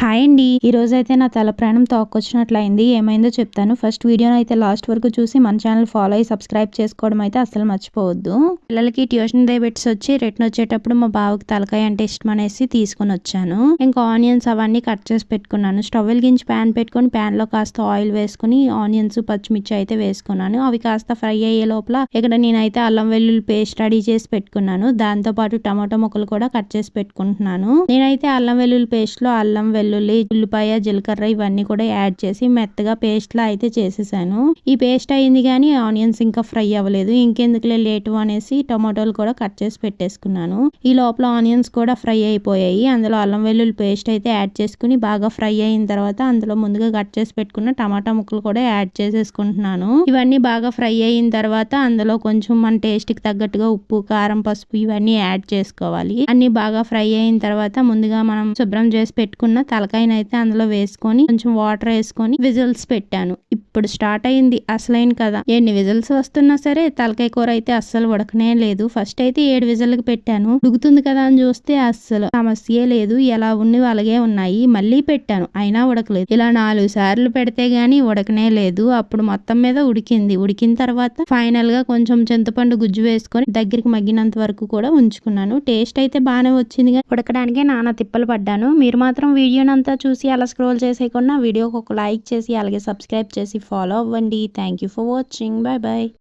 Hi అండి. ఈరోజు అయితే నా తల ప్రాణం తోక్కొచ్చినట్లయింది ఏమైందో చెప్తాను. ఫస్ట్ వీడియోని అయితే లాస్ట్ వరకు చూసి మన ఛానల్ ఫాలో అయ్యి సబ్స్క్రైబ్ చేసుకోవడం అయితే అసలు మర్చిపోవద్దు. పిల్లలకి ట్యూషన్ డేబిట్స్ వచ్చి రిటర్న్ వచ్చేటప్పుడు మా బావకి తలకాయ అంటే ఇష్టం అనేసి తీసుకుని వచ్చాను. ఇంకా ఆనియన్స్ అవన్నీ కట్ చేసి పెట్టుకున్నాను. స్టవ్ వెలిగించి ప్యాన్ పెట్టుకుని ప్యాన్లో కాస్త ఆయిల్ వేసుకుని ఆనియన్స్ పచ్చిమిర్చి అయితే వేసుకున్నాను. అవి కాస్త ఫ్రై అయ్యే లోపల ఇక్కడ నేనైతే అల్లం వెల్లుల్లి పేస్ట్ రెడీ చేసి పెట్టుకున్నాను. దాంతో పాటు టమాటో ముక్కలు కూడా కట్ చేసి పెట్టుకుంటున్నాను. నేనైతే అల్లం వెల్లుల్లి పేస్ట్లో అల్లం వెల్లుల్లి వెల్లుల్లి ఉల్లిపాయ జీలకర్ర ఇవన్నీ కూడా యాడ్ చేసి మెత్తగా పేస్ట్ లా అయితే చేసేసాను. ఈ పేస్ట్ అయింది కానీ ఆనియన్స్ ఇంకా ఫ్రై అవ్వలేదు. ఇంకెందుకులే లేటు అనేసి టమాటోలు కూడా కట్ చేసి పెట్టేసుకున్నాను. ఈ లోపల ఆనియన్స్ కూడా ఫ్రై అయిపోయాయి. అందులో అల్లం వెల్లుల్లి పేస్ట్ అయితే యాడ్ చేసుకుని బాగా ఫ్రై అయిన తర్వాత అందులో ముందుగా కట్ చేసి పెట్టుకున్న టమాటా ముక్కలు కూడా యాడ్ చేసేసుకుంటున్నాను. ఇవన్నీ బాగా ఫ్రై అయిన తర్వాత అందులో కొంచెం మన టేస్ట్కి తగ్గట్టుగా ఉప్పు కారం పసుపు ఇవన్నీ యాడ్ చేసుకోవాలి. అన్ని బాగా ఫ్రై అయిన తర్వాత ముందుగా మనం శుభ్రం చేసి పెట్టుకున్న తలకాయని అయితే అందులో వేసుకొని కొంచెం వాటర్ వేసుకొని విజిల్స్ పెట్టాను. ఇప్పుడు స్టార్ట్ అయింది అసలైన కదా ఎన్ని విజిల్స్ వస్తున్నా సరే తలకాయ కూర అయితే అస్సలు ఉడకనే లేదు. ఫస్ట్ అయితే ఏడు విజిల్కి పెట్టాను. ఉడుకుతుంది కదా అని చూస్తే అస్సలు సమస్యే లేదు. ఎలా ఉన్నవి అలాగే ఉన్నాయి. మళ్ళీ పెట్టాను. అయినా ఉడకలేదు. ఇలా నాలుగు సార్లు పెడితే గానీ ఉడకనే లేదు. అప్పుడు మొత్తం మీద ఉడికింది. ఉడికిన తర్వాత ఫైనల్గా కొంచెం చింతపండు గుజ్జు వేసుకొని దగ్గరికి మగ్గినంత వరకు కూడా ఉంచుకున్నాను. టేస్ట్ అయితే బాగానే వచ్చింది కానీ ఉడకడానికే నానా తిప్పలు పడ్డాను. మీరు మాత్రం వీడియో వీడియోని అంతా చూసి అలా స్క్రోల్ చేసేయకుండా వీడియోకి ఒక లైక్ చేసి అలాగే సబ్స్క్రైబ్ చేసి ఫాలో అవ్వండి. Thank you for watching bye bye